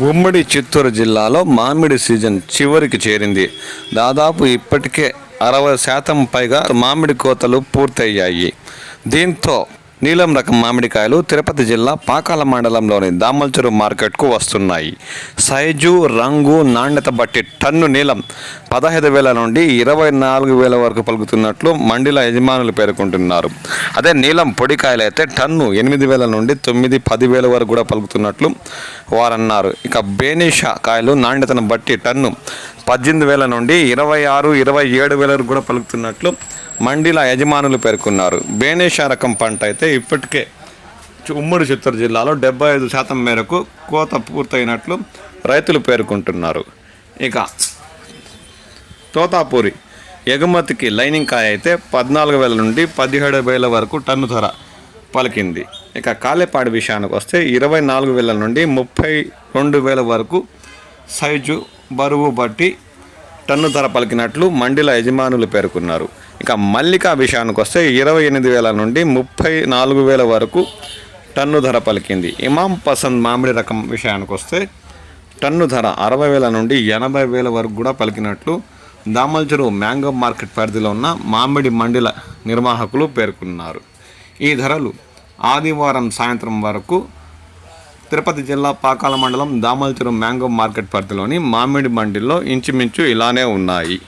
ఉమ్మడి చిత్తూరు జిల్లాలో మామిడి సీజన్ చివరికి చేరింది. దాదాపు ఇప్పటికే అరవై శాతం పైగా మామిడి కోతలు పూర్తయ్యాయి. దీంతో నీలం రకం మామిడికాయలు తిరుపతి జిల్లా పాకాల మండలంలోని దామల్చెరు మార్కెట్కు వస్తున్నాయి. సైజు రంగు నాణ్యత బట్టి టన్ను నీలం పదహైదు వేల నుండి ఇరవై నాలుగు వేల వరకు పలుకుతున్నట్లు మండల యజమానులు పేర్కొంటున్నారు. అదే నీలం పొడికాయలు అయితే టన్ను ఎనిమిది వేల నుండి తొమ్మిది పది వేల వరకు కూడా పలుకుతున్నట్లు వారన్నారు. ఇక బేనిషా కాయలు నాణ్యతను బట్టి టన్ను పద్దెనిమిది వేల నుండి ఇరవై ఆరు ఇరవై ఏడు వేల వరకు కూడా పలుకుతున్నట్లు మండీల యజమానులు పేర్కొన్నారు. బేనేషా రకం పంట అయితే ఇప్పటికే ఉమ్మడి చిత్తూరు జిల్లాలో డెబ్బై ఐదు శాతం మేరకు కోత పూర్తయినట్లు రైతులు పేర్కొంటున్నారు. ఇక తోతాపూరి ఎగుమతికి లైనింగ్ కాయ అయితే పద్నాలుగు వేల నుండి పదిహేడు వేల వరకు టన్ను ధర పలికింది. ఇక కాలేపాడి విషయానికి వస్తే ఇరవై నాలుగు వేల నుండి ముప్పై రెండు వేల వరకు సైజు బరువు బట్టి టన్ను ధర పలికినట్లు మండల యజమానులు పేర్కొన్నారు. ఇక మల్లిక విషయానికి వస్తే ఇరవై ఎనిమిది వేల నుండి ముప్పై నాలుగు వేల వరకు టన్ను ధర పలికింది. ఇమాం పసంద్ మామిడి రకం విషయానికి వస్తే టన్ను ధర అరవై వేల నుండి ఎనభై వేల వరకు కూడా పలికినట్లు దామల్చెరు మ్యాంగో మార్కెట్ పరిధిలో ఉన్న మామిడి మండల నిర్వాహకులు పేర్కొన్నారు. ఈ ధరలు ఆదివారం సాయంత్రం వరకు తిరుపతి జిల్లా పాకాల మండలం దామల్చెరు మ్యాంగో మార్కెట్ పరిధిలోని మామిడి మండిలో ఇంచుమించు ఇలానే ఉన్నాయి.